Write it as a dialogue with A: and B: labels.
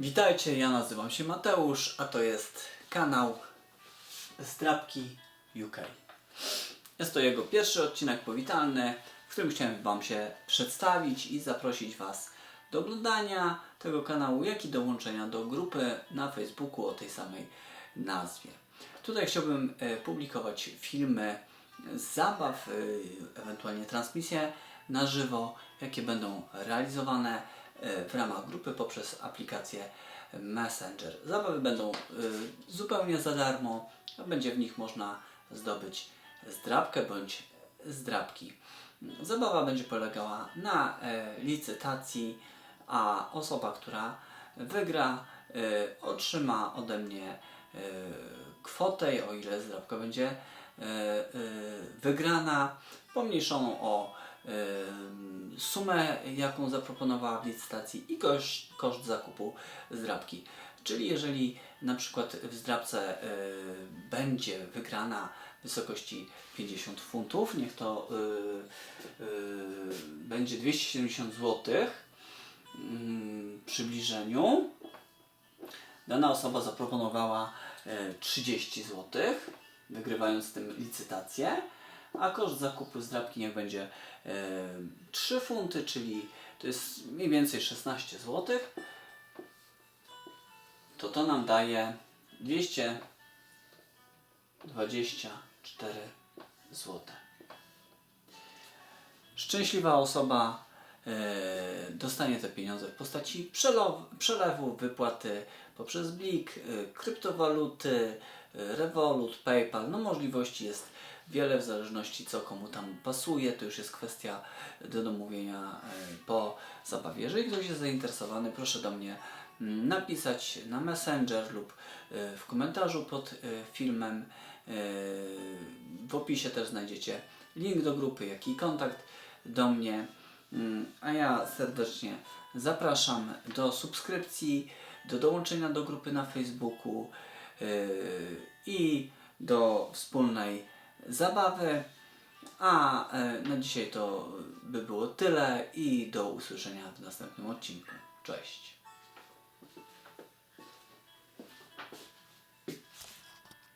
A: Witajcie, ja nazywam się Mateusz, a to jest kanał Zdrabki UK. Jest to jego pierwszy odcinek powitalny, w którym chciałem Wam się przedstawić i zaprosić Was do oglądania tego kanału, jak i dołączenia do grupy na Facebooku o tej samej nazwie. Tutaj chciałbym e, publikować filmy z zabaw, e, ewentualnie transmisje na żywo, jakie będą realizowane w ramach grupy poprzez aplikację Messenger. Zabawy będą e, zupełnie za darmo, będzie w nich można zdobyć zdrabkę bądź zdrabki. Zabawa będzie polegała na e, licytacji, a osoba, która wygra, e, otrzyma ode mnie e, kwotę, o ile zdrabka będzie e, e, wygrana, pomniejszoną o e, sumę, jaką zaproponowała w licytacji i koszt, koszt zakupu zdrabki. Czyli jeżeli na przykład w zdrabce e, będzie wygrana w wysokości 50 funtów, niech to e, e, będzie 270 zł w przybliżeniu. Dana osoba zaproponowała e, 30 zł, wygrywając tym licytację, a koszt zakupu zdrabki niech będzie e, 3 funty, czyli to jest mniej więcej 16 zł. To to nam daje 224 zł. Szczęśliwa osoba e, dostanie te pieniądze w postaci przelew, przelewu, wypłaty poprzez Blik, e, kryptowaluty, e, Revolut, PayPal. No możliwości jest wiele w zależności co komu tam pasuje. To już jest kwestia do domówienia e, po zabawie. Jeżeli ktoś jest zainteresowany, proszę do mnie mm, napisać na Messenger lub e, w komentarzu pod e, filmem. E, W opisie też znajdziecie link do grupy, jak i kontakt do mnie. Mm, A ja serdecznie zapraszam do subskrypcji, do dołączenia do grupy na Facebooku i do wspólnej zabawy. A e, na dzisiaj to by było tyle i do usłyszenia w następnym odcinku. Cześć.